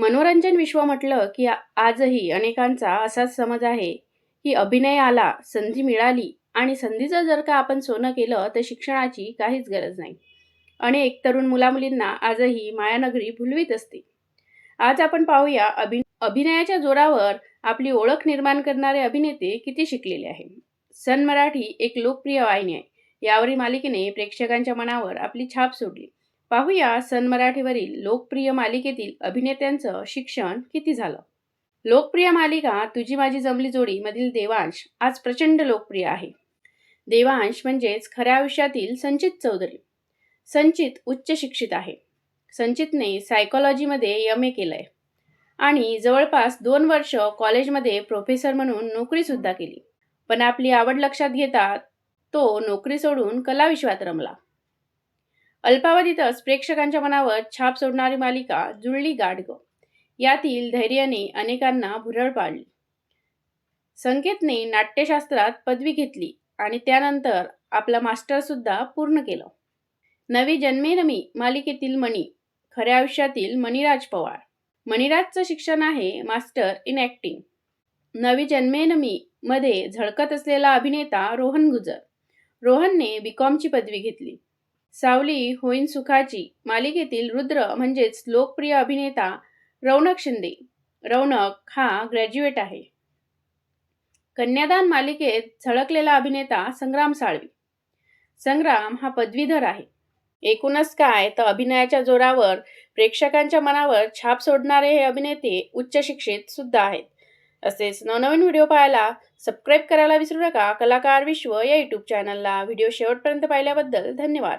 मनोरंजन विश्व म्हटलं की आजही अनेकांचा असाच समज आहे की अभिनय आला संधी मिळाली आणि संधीचं जर का आपण सोनं केलं तर शिक्षणाची काहीच गरज नाही. अनेक तरुण मुलामुलींना आजही मायानगरी भुलवीत असते. आज आपण पाहूया अभि अभिनयाच्या जोरावर आपली ओळख निर्माण करणारे अभिनेते किती शिकलेले आहे. सन मराठी एक लोकप्रिय वाहिनी आहे. यावरील मालिकेने प्रेक्षकांच्या मनावर आपली छाप सोडली. पाहूया सन मराठीवरील लोकप्रिय मालिकेतील अभिनेत्यांचं शिक्षण किती झालं? लोकप्रिय मालिका तुझी माझी जमली जोडी मधील देवांश आज प्रचंड लोकप्रिय आहे. देवांश म्हणजेच खऱ्या आयुष्यातील संचित चौधरी. संचित उच्च शिक्षित आहे. संचितने सायकोलॉजीमध्ये एम ए केलं आहे आणि जवळपास दोन वर्ष कॉलेजमध्ये प्रोफेसर म्हणून नोकरीसुद्धा केली. पण आपली आवड लक्षात घेता तो नोकरी सोडून कलाविश्वात रमला. अल्पावधीतच प्रेक्षकांच्या मनावर छाप सोडणारी मालिका जुळली गाडग यातील धैर्याने अनेकांना भुरळ पाडली. संकेतने नाट्यशास्त्रात पदवी घेतली आणि त्यानंतर आपला मास्टरसुद्धा पूर्ण केलं. नवी जन्मेनमी मालिकेतील मणी खऱ्या आयुष्यातील मणिराज पवार. मणिराजचं शिक्षण आहे मास्टर इन ॲक्टिंग नवी जन्मेनमी मध्ये झळकत असलेला अभिनेता रोहन गुजर. रोहनने बी कॉमची पदवी घेतली. सावली होईन सुखाची. मालिकेतील रुद्र म्हणजेच लोकप्रिय अभिनेता रौनक शिंदे. रौनक हा ग्रॅज्युएट आहे. कन्यादान मालिकेत झळकलेला अभिनेता संग्राम साळवी. संग्राम हा पदवीधर आहे. एकूणच काय तर अभिनयाच्या जोरावर प्रेक्षकांच्या मनावर छाप सोडणारे हे अभिनेते उच्च शिक्षित सुद्धा आहेत. असेच नवनवीन व्हिडिओ पाहायला सबस्क्राईब करायला विसरू नका. कलाकार विश्व या यूट्यूब चॅनलला व्हिडिओ शेवटपर्यंत पाहिल्याबद्दल धन्यवाद.